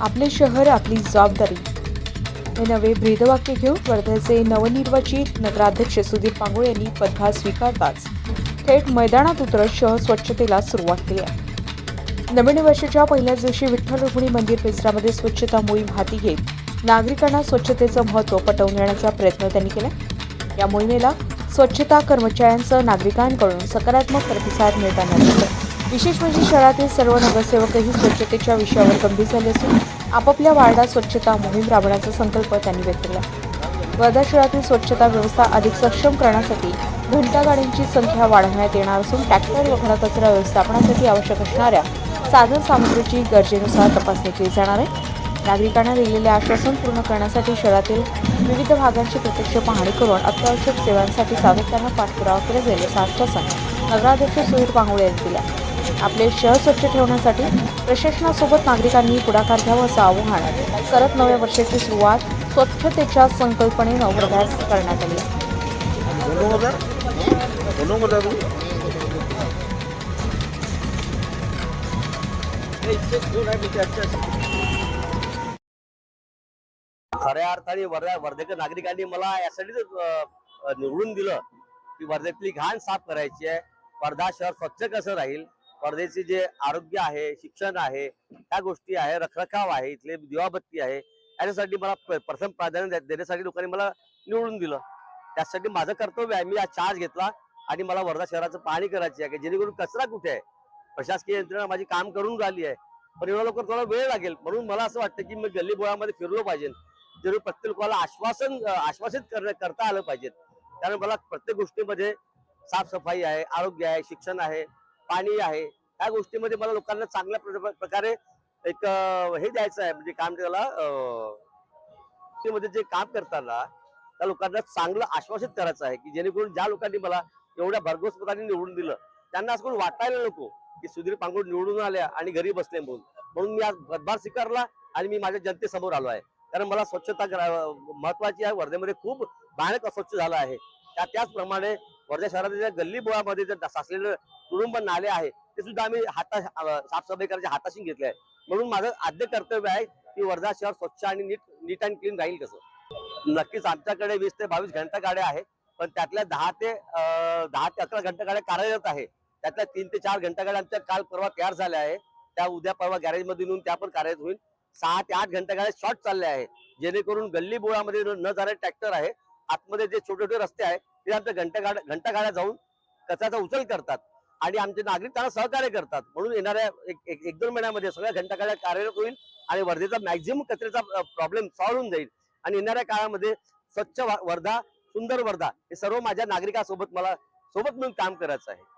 आपले शहर आपली जबाबदारी. हे नवे ब्रीदवाक्य घेऊन वर्ध्याचे नवनिर्वाचित नगराध्यक्ष सुधीर पांगोळे यांनी पदभार स्वीकारताच थेट मैदानात उतरत शहर स्वच्छतेला सुरुवात केली आहे. नवीन वर्षाच्या पहिल्याच दिवशी विठ्ठल रुक्मिणी मंदिर परिसरामध्ये स्वच्छता मोहीम हाती घेत नागरिकांना स्वच्छतेचं महत्त्व पटवून देण्याचा प्रयत्न त्यांनी केला या मोहिमेला स्वच्छता कर्मचाऱ्यांसह नागरिकांकडून सकारात्मक प्रतिसाद मिळताना दिसतो विशेष म्हणजे शहरातील सर्व नगरसेवकही स्वच्छतेच्या विषयावर गंभीर झाले असून आपापल्या वार्डात स्वच्छता मोहीम राबवण्याचा संकल्प त्यांनी व्यक्त केला. वर्धा शहरातील स्वच्छता व्यवस्था अधिक सक्षम करण्यासाठी घंटागाड्यांची संख्या वाढवण्यात येणार असून ट्रॅक्टर व घनकचरा व्यवस्थापनासाठी आवश्यक असणाऱ्या साधन सामग्रीची गरजेनुसार तपासणी केली जाणार आहे. नागरिकांना दिलेले आश्वासन पूर्ण करण्यासाठी शहरातील विविध भागांची प्रत्यक्ष पाहणी करून अत्यावश्यक सेवांसाठी सातत्यानं पाठपुरावा केला जाईल असं आश्वासन नगराध्यक्ष सुधीर पांगुळे यांनी दिल्या आपले शहर स्वच्छ ठेवण्यासाठी प्रशासनासोबत नागरिकांनी पुढाकार घ्यावा असं आवाहन करत नव्या वर्षाची सुरुवात स्वच्छतेच्या संकल्पनेनं वर्ध्यात करण्यात आली. खऱ्या अर्थाने वर्धा वर्धेकर नागरिकांनी मला यासाठीच निवडून दिलं की वर्धेतली घाण साफ करायची आहे. वर्धा शहर स्वच्छ कसं राहील? वर्धेचे जे आरोग्य आहे शिक्षण आहे त्या गोष्टी आहे रखरखाव आहे इथले दिवाबत्ती आहे याच्यासाठी मला प्रथम प्राधान्य देण्यासाठी लोकांनी मला निवडून दिलं. त्यासाठी माझं कर्तव्य आहे मी हा चार्ज घेतला आणि मला वर्धा शहराचं पाहणी करायची आहे की जेणेकरून कचरा कुठे आहे? प्रशासकीय यंत्रणा माझी काम करून राहिली आहे पण एवढा लवकर थोडा वेळ लागेल म्हणून मला असं वाटतं की मी गल्ली बोळामध्ये फिरलो पाहिजे. जरूर प्रत्येक लोकांना आश्वासन आश्वासित कर करता आलं पाहिजे. कारण मला प्रत्येक गोष्टीमध्ये साफसफाई आहे आरोग्य आहे शिक्षण आहे पाणी आहे. या गोष्टीमध्ये मला लोकांना चांगल्या प्र- प्रकारे एक हे द्यायचं आहे. म्हणजे काम त्याला मध्ये जे काम करताना त्या लोकांना चांगलं आश्वासित करायचं आहे की जेणेकरून ज्या लोकांनी मला एवढ्या भरघोस मताने निवडून दिलं त्यांना असं कोण वाटायला नको की सुधीर पांगोड निवडून आल्या आणि घरी बसले म्हणून. म्हणून मी आज पदभार स्वीकारला आणि मी माझ्या जनतेसमोर आलो आहे. कारण मला स्वच्छता महत्वाची आहे. वर्धेमध्ये खूप भयानक अस्वच्छ झालं आहे. त्या त्याचप्रमाणे वर्धा शहरातील गल्ली बोळामध्ये जे साचलेलं तुडुंब नाले आहे ते सुद्धा आम्ही हाता साफसफाई करायचे हाताशी घेतले आहे म्हणून माझं आद्य कर्तव्य आहे की वर्धा शहर स्वच्छ आणि नीट नीट अँड क्लीन राहील कसं नक्कीच आमच्याकडे वीस ते बावीस घंटा गाड्या आहेत पण त्यातल्या दहा ते अं, दहा ते अकरा घंटा गाड्या कार्यरत आहे. त्यातल्या तीन ते चार घंटा गाड्या आमच्या काल परवा तयार झाल्या आहे त्या उद्या परवा गॅरेजमध्ये नेऊन त्या पण कार्यरत होईल. सहा ते आठ घंटा गाड्या शॉर्ट चालल्या आहे जेणेकरून गल्ली बोळामध्ये न जाणारे ट्रॅक्टर आहे आतमध्ये जे छोटे छोटे रस्ते आहेत ते आमच्या घंटागाड घंटागाड्या जाऊन कचऱ्याचा उचल करतात. आणि आमचे नागरिक त्यांना सहकार्य करतात. म्हणून येणाऱ्या एक एक- एक दोन महिन्यामध्ये सगळ्या घंटागाड्या कार्यरत होईल आणि वर्धेचा मॅक्झिमम कचऱ्याचा प्रॉब्लेम सॉल्व्ह होऊन जाईल. आणि येणाऱ्या काळामध्ये स्वच्छ वर्धा सुंदर वर्धा हे सर्व माझ्या नागरिकांसोबत मला सोबत मिळून काम करायचं आहे.